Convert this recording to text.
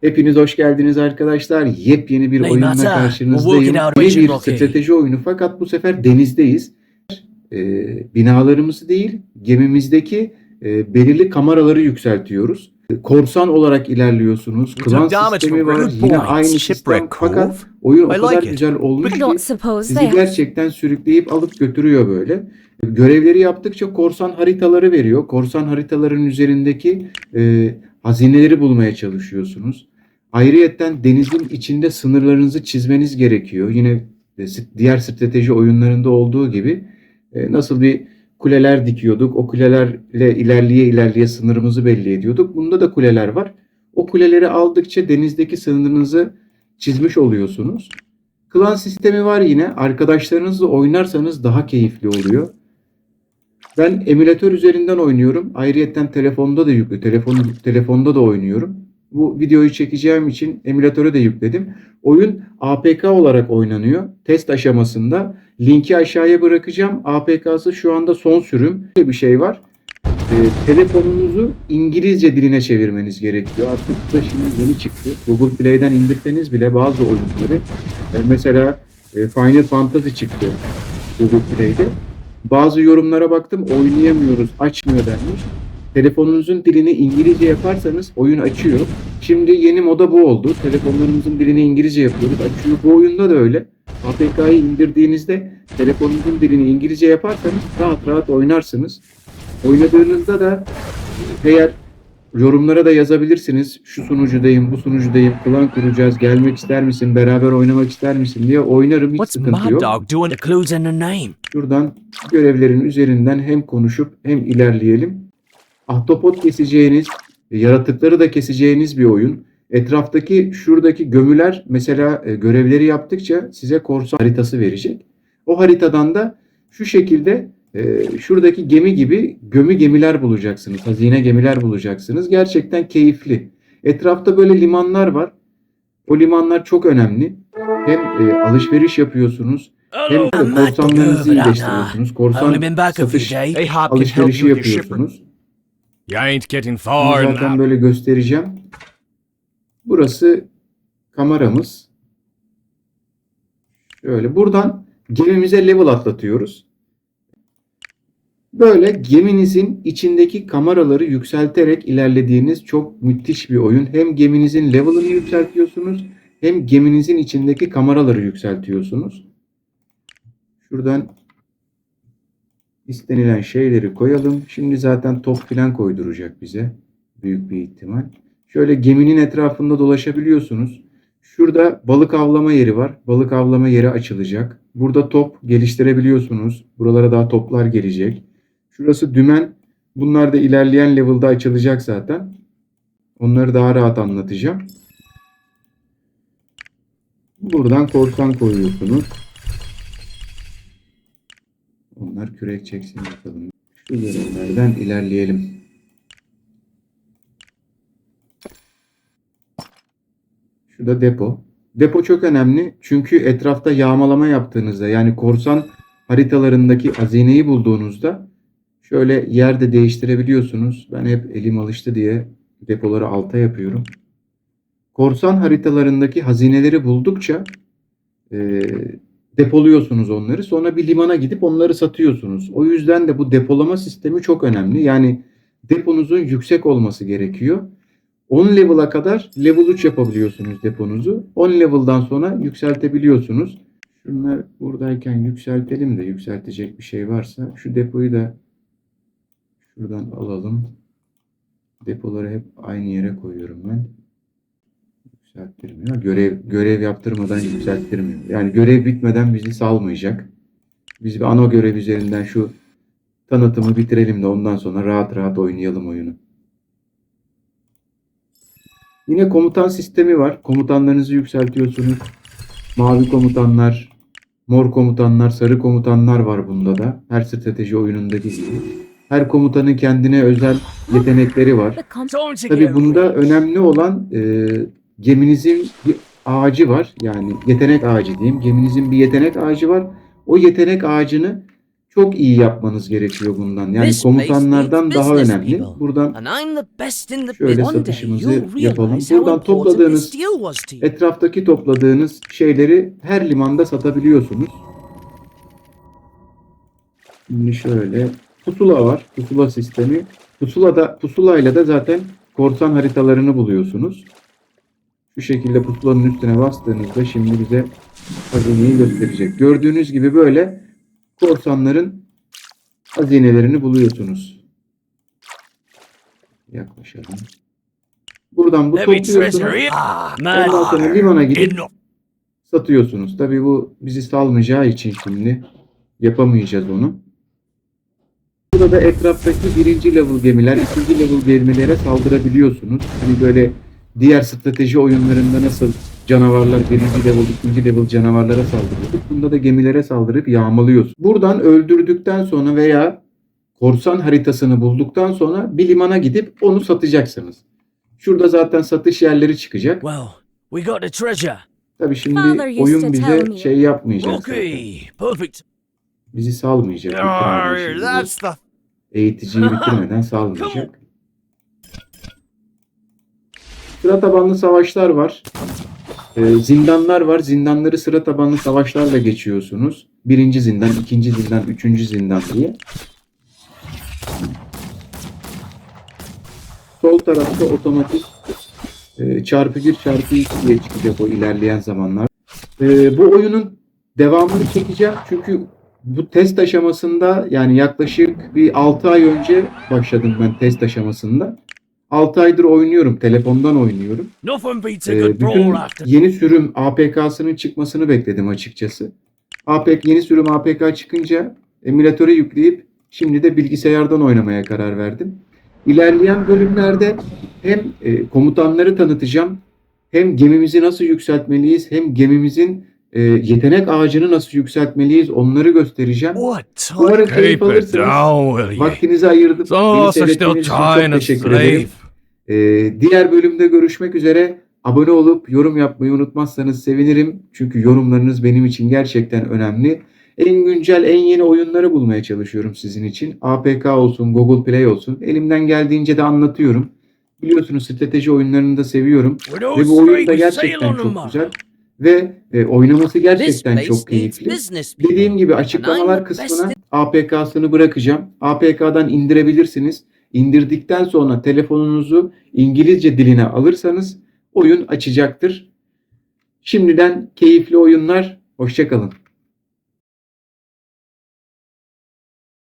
Hepiniz hoş geldiniz arkadaşlar. Yepyeni bir oyunla karşınızdayım. Yeni bir strateji oyunu fakat bu sefer denizdeyiz. Ee, binalarımızı değil gemimizdeki e, belirli kameraları yükseltiyoruz. Korsan olarak ilerliyorsunuz. Klan sistemi var. Yine aynı sistem fakat oyun o kadar güzel olmuş ki sizi gerçekten sürükleyip alıp götürüyor böyle. Görevleri yaptıkça korsan haritaları veriyor. Korsan haritaların üzerindeki e, hazineleri bulmaya çalışıyorsunuz. Ayrıyetten denizin içinde sınırlarınızı çizmeniz gerekiyor. Yine diğer strateji oyunlarında olduğu gibi e, nasıl bir kuleler dikiyorduk. O kulelerle ilerleye ilerleye sınırımızı belli ediyorduk. Bunda da kuleler var. O kuleleri aldıkça denizdeki sınırınızı çizmiş oluyorsunuz. Klan sistemi var yine. Arkadaşlarınızla oynarsanız daha keyifli oluyor. Ben emülatör üzerinden oynuyorum. Ayrıyeten telefonda da yüklü. Telefon, telefonda da oynuyorum. Bu videoyu çekeceğim için emülatöre de yükledim. Oyun APK olarak oynanıyor. Test aşamasında. Linki aşağıya bırakacağım. APK'sı şu anda son sürüm. Böyle bir şey var. Ee, telefonunuzu İngilizce diline çevirmeniz gerekiyor. Artık bu da şimdi yeni çıktı. Google Play'den indirseniz bile bazı oyunları e, mesela e, Final Fantasy çıktı Google Play'de. Bazı yorumlara baktım oynayamıyoruz, açmıyor denmiş. Telefonunuzun dilini İngilizce yaparsanız oyun açıyor. Şimdi yeni moda bu oldu. Telefonlarımızın dilini İngilizce yapıyoruz. Açıyor. Bu oyunda da öyle. APK'yı indirdiğinizde telefonunuzun dilini İngilizce yaparsanız rahat rahat oynarsınız. Oynadığınızda da eğer yorumlara da yazabilirsiniz. Şu sunucudayım, bu sunucudayım, klan kuracağız, gelmek ister misin, beraber oynamak ister misin diye oynarım hiç sıkıntı yok. Şuradan görevlerin üzerinden hem konuşup hem ilerleyelim. Ahtapot keseceğiniz, yaratıkları da keseceğiniz bir oyun. Etraftaki şuradaki gömüler mesela e, görevleri yaptıkça size korsan haritası verecek. O haritadan da şu şekilde e, şuradaki gemi gibi gömü gemiler bulacaksınız. Hazine gemiler bulacaksınız. Gerçekten keyifli. Etrafta böyle limanlar var. O limanlar çok önemli. Hem e, alışveriş yapıyorsunuz hem de korsanlarınızı iyileştiriyorsunuz. Korsan satış alışverişi yapıyorsunuz. Bunu far zaten böyle göstereceğim. Burası kameramız. Şöyle buradan gemimize level atlatıyoruz. Böyle geminizin içindeki kameraları yükselterek ilerlediğiniz çok müthiş bir oyun. Hem geminizin level'ını yükseltiyorsunuz hem geminizin içindeki kameraları yükseltiyorsunuz. Şuradan istenilen şeyleri koyalım. Şimdi zaten top falan koyduracak bize. Büyük bir ihtimal. Şöyle geminin etrafında dolaşabiliyorsunuz. Şurada balık avlama yeri var. Balık avlama yeri açılacak. Burada top geliştirebiliyorsunuz. Buralara daha toplar gelecek. Şurası dümen. Bunlar da ilerleyen level'da açılacak zaten. Onları daha rahat anlatacağım. Buradan korsan koyuyorsunuz. Onlar kürek çeksin bakalım. Şu görevlerden ilerleyelim. Şu da depo. Depo çok önemli çünkü etrafta yağmalama yaptığınızda yani korsan haritalarındaki hazineyi bulduğunuzda şöyle yerde değiştirebiliyorsunuz. Ben hep elim alıştı diye depoları alta yapıyorum. Korsan haritalarındaki hazineleri buldukça e, depoluyorsunuz onları. Sonra bir limana gidip onları satıyorsunuz. O yüzden de bu depolama sistemi çok önemli. Yani deponuzun yüksek olması gerekiyor. 10 level'a kadar level 3 yapabiliyorsunuz deponuzu. 10 level'dan sonra yükseltebiliyorsunuz. Şunlar buradayken yükseltelim de yükseltecek bir şey varsa şu depoyu da şuradan alalım. Depoları hep aynı yere koyuyorum ben. Yükselttirmiyor. Görev görev yaptırmadan yükselttirmiyor. Yani görev bitmeden bizi salmayacak. Biz bir ana görev üzerinden şu tanıtımı bitirelim de ondan sonra rahat rahat oynayalım oyunu. Yine komutan sistemi var. Komutanlarınızı yükseltiyorsunuz. Mavi komutanlar, mor komutanlar, sarı komutanlar var bunda da. Her strateji oyunundaki gibi. Her komutanın kendine özel yetenekleri var. Tabii bunda önemli olan e, geminizin bir ağacı var. Yani yetenek ağacı diyeyim. Geminizin bir yetenek ağacı var. O yetenek ağacını çok iyi yapmanız gerekiyor bundan. Yani komutanlardan daha önemli. Buradan Şöyle satışımızı yapalım. Buradan topladığınız etraftaki topladığınız şeyleri her limanda satabiliyorsunuz. Şimdi şöyle pusula var. Pusula sistemi. Pusulada pusulayla da zaten korsan haritalarını buluyorsunuz. Şu şekilde pusulanın üstüne bastığınızda şimdi bize hazineyi gösterecek. Gördüğünüz gibi böyle korsanların hazinelerini buluyorsunuz. Yaklaşalım. Buradan bu topluyorsunuz. Ah, Ondan sonra man. limana gidip satıyorsunuz. Tabii bu bizi salmayacağı için şimdi yapamayacağız onu. Burada da etraftaki birinci level gemiler, ikinci level gemilere saldırabiliyorsunuz. Hani böyle diğer strateji oyunlarında nasıl canavarlar birinci level, ikinci level canavarlara saldırıyorduk. Bunda da gemilere saldırıp yağmalıyorsun. Buradan öldürdükten sonra veya korsan haritasını bulduktan sonra bir limana gidip onu satacaksınız. Şurada zaten satış yerleri çıkacak. Well, we got the treasure. Tabii şimdi Father oyun bize şey yapmayacak. Okay, perfect. Bizi salmayacak. Arr, that's the Eğiticiyi bitirmeden salmayacak. Sıra tabanlı savaşlar var. Ee, zindanlar var. Zindanları sıra tabanlı savaşlarla geçiyorsunuz. Birinci zindan, ikinci zindan, üçüncü zindan diye. Sol tarafta otomatik e, çarpı 1 çarpı 2 diye çıkacak o ilerleyen zamanlar. E, bu oyunun devamını çekeceğim çünkü bu test aşamasında yani yaklaşık bir 6 ay önce başladım ben test aşamasında. 6 aydır oynuyorum. Telefondan oynuyorum. Ee, bütün yeni sürüm APK'sının çıkmasını bekledim açıkçası. APK yeni sürüm APK çıkınca emülatöre yükleyip şimdi de bilgisayardan oynamaya karar verdim. İlerleyen bölümlerde hem e, komutanları tanıtacağım, hem gemimizi nasıl yükseltmeliyiz, hem gemimizin e, yetenek ağacını nasıl yükseltmeliyiz onları göstereceğim. Umarım keyif alırsınız. Vaktinizi ayırdıp Some beni seyrettiğiniz için çok teşekkür ederim. Ee, diğer bölümde görüşmek üzere. Abone olup yorum yapmayı unutmazsanız sevinirim. Çünkü yorumlarınız benim için gerçekten önemli. En güncel, en yeni oyunları bulmaya çalışıyorum sizin için. APK olsun, Google Play olsun. Elimden geldiğince de anlatıyorum. Biliyorsunuz strateji oyunlarını da seviyorum. Ve bu oyun da gerçekten çok güzel. Ve e, oynaması gerçekten çok keyifli. Dediğim gibi açıklamalar kısmına APK'sını bırakacağım. APK'dan indirebilirsiniz. İndirdikten sonra telefonunuzu İngilizce diline alırsanız oyun açacaktır. Şimdiden keyifli oyunlar. Hoşçakalın.